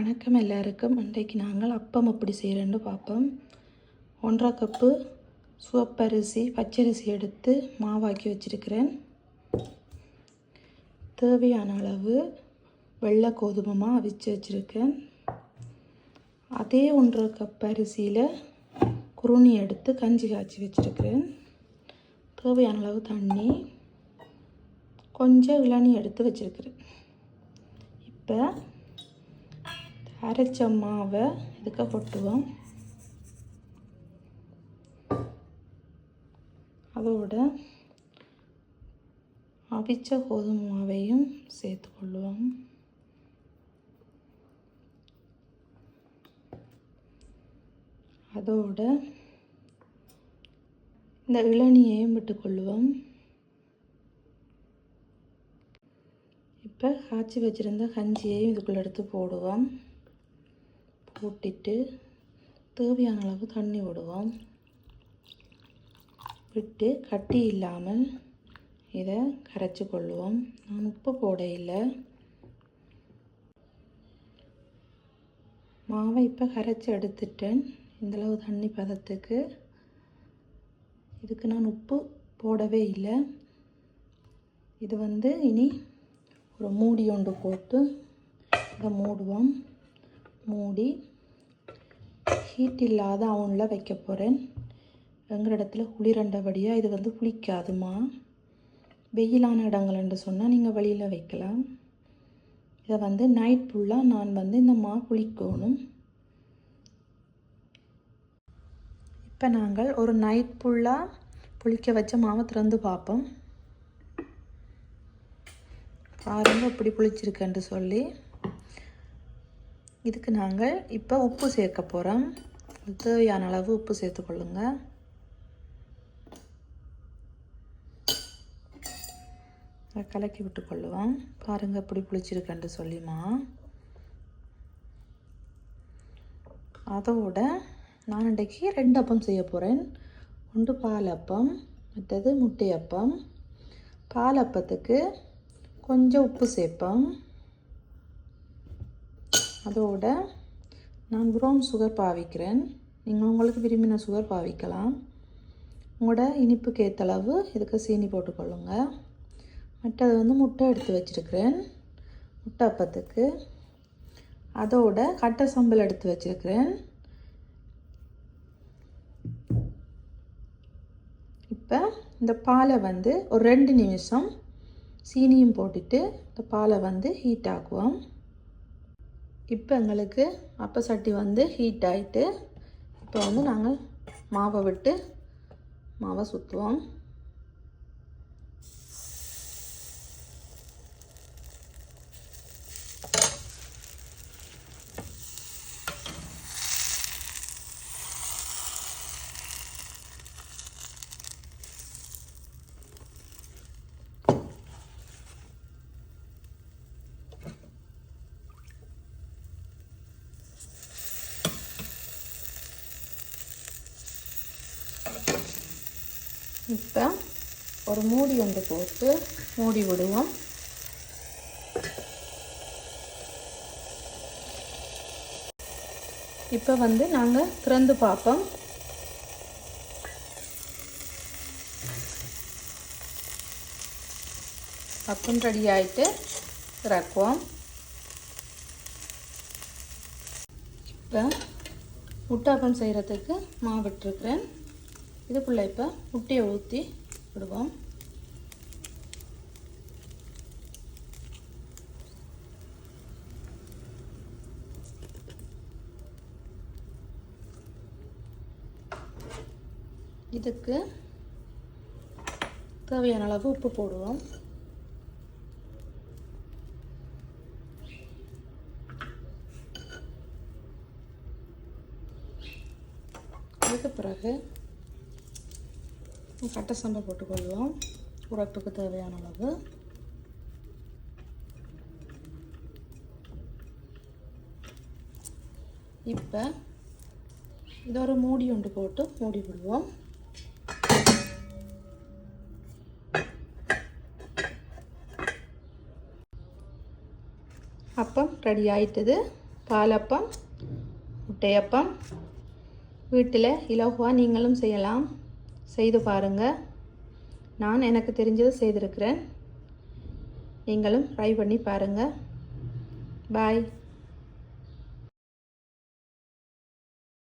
வணக்கம் எல்லாருக்கும். இன்றைக்கு நாங்கள் அப்பம் எப்படி செய்கிறேன்னு பார்ப்போம். ஒன்றரை கப்பு சிவப்பரிசி பச்சரிசி எடுத்து மாவாக்கி வச்சுருக்கிறேன். தேவையான அளவு வெள்ளை கோதுமமாக அவிச்சு வச்சுருக்கேன். அதே ஒன்றரை கப் அரிசியில் குருணி எடுத்து கஞ்சி காய்ச்சி வச்சுருக்கிறேன். தேவையான அளவு தண்ணி கொஞ்சம் இளநி எடுத்து வச்சுருக்கிறேன். இப்போ அரைச்ச மாவை இதுக்க கொட்டுவோம். அதோட அவிச்ச கோதுமை மாவையும் சேர்த்துக்கொள்வோம் அதோட இந்த இளநியையும் விட்டுக்கொள்வோம் இப்போ காய்ச்சி வச்சுருந்த கஞ்சியையும் இதுக்குள்ளே எடுத்து போடுவோம். போட்டுட்டு தேவையான அளவு தண்ணி விடுவோம். விட்டு கட்டி இல்லாமல் இதை கரைச்சி கொள்ளுவோம். நான் உப்பு போட இல்லை. மாவை இப்போ கரைச்சி எடுத்துட்டேன். இந்தளவு தண்ணி பதத்துக்கு. இதுக்கு நான் உப்பு போடவே இல்லை. இது வந்து இனி ஒரு மூடி ஒன்று போட்டு இதை மூடுவோம். மூடி ஹீட் இல்லாத அவனில் வைக்க போகிறேன் எங்கள் இடத்துல குளிரண்டபடியாக இது வந்து குளிக்காதுமா. வெயிலான இடங்கள்னு சொன்னால் நீங்கள் வெளியில் வைக்கலாம். இதை வந்து நைட் ஃபுல்லாக நான் வந்து இந்த மா குளிக்கணும். இப்போ நாங்கள் ஒரு நைட் ஃபுல்லாக புளிக்க வச்ச மாவை திறந்து பார்ப்போம். பாருங்க இப்படி புளிச்சிருக்குன்னு சொல்லி. இதுக்கு நாங்கள் இப்போ உப்பு சேர்க்க போகிறோம். தேவையான அளவு உப்பு சேர்த்துக்கொள்ளுங்க கலக்கி விட்டுக்கொள்ளுவோம் பாருங்கள் இப்படி புளிச்சிருக்கேன்ட்டு சொல்லிமா. அதோட நான் இன்றைக்கு ரெண்டு அப்பம் செய்ய போகிறேன். ஒன்று பால் அப்பம் மற்றது முட்டை அப்பம். பால் அப்பத்துக்கு கொஞ்சம் உப்பு சேர்ப்போம். அதோட நான் ப்ரௌன் சுகர் பாவிக்கிறேன். நீங்கள் உங்களுக்கு விரும்பின சுகர் பாவிக்கலாம். உங்களோட இனிப்புக்கு ஏற்றளவு இதுக்கு சீனி போட்டுக்கொள்ளுங்க. மற்றது வந்து முட்டை எடுத்து வச்சுருக்கிறேன். முட்டை அப்பத்துக்கு. அதோட கட்டை சம்பல் எடுத்து வச்சுருக்கிறேன். இப்போ இந்த பாலை வந்து ஒரு ரெண்டு நிமிஷம் சீனியும் போட்டுட்டு இந்த பாலை வந்து ஹீட் ஆக்குவோம். இப்போ எங்களுக்கு அப்ப சட்டி வந்து ஹீட் ஆகிட்டு இப்போ வந்து நாங்கள் மாவை விட்டு மாவை சுற்றுவோம் இப்போ ஒரு மூடி ஒன்று போட்டு மூடி விடுவோம். இப்போ வந்து நாங்கள் திறந்து பார்ப்போம். பக்கம் ரெடி ஆகிட்டு இறக்குவோம். இப்போ முட்டாப்பம் செய்கிறதுக்கு மாவிட்டுருக்குறேன் இதுக்குள்ளே இப்போ முட்டையை ஊற்றி விடுவோம். இதுக்கு தேவையான அளவு உப்பு போடுவோம். அதுக்கு பிறகு கட்டை சம்பா போட்டுக்கொள்வோம். உரப்புக்கு தேவையான அளவு. இப்போ இதை ஒரு மூடி ஒன்று போட்டு மூடி விடுவோம். அப்பம் ரெடி ஆயிட்டது. பாலப்பம் முட்டையப்பம். வீட்டில் இலகுவாக நீங்களும் செய்யலாம். செய்து பாருங்கள் நான் எனக்கு தெரிஞ்சதை செய்திருக்கிறேன். நீங்களும் ட்ரை பண்ணி பாருங்கள் பாய்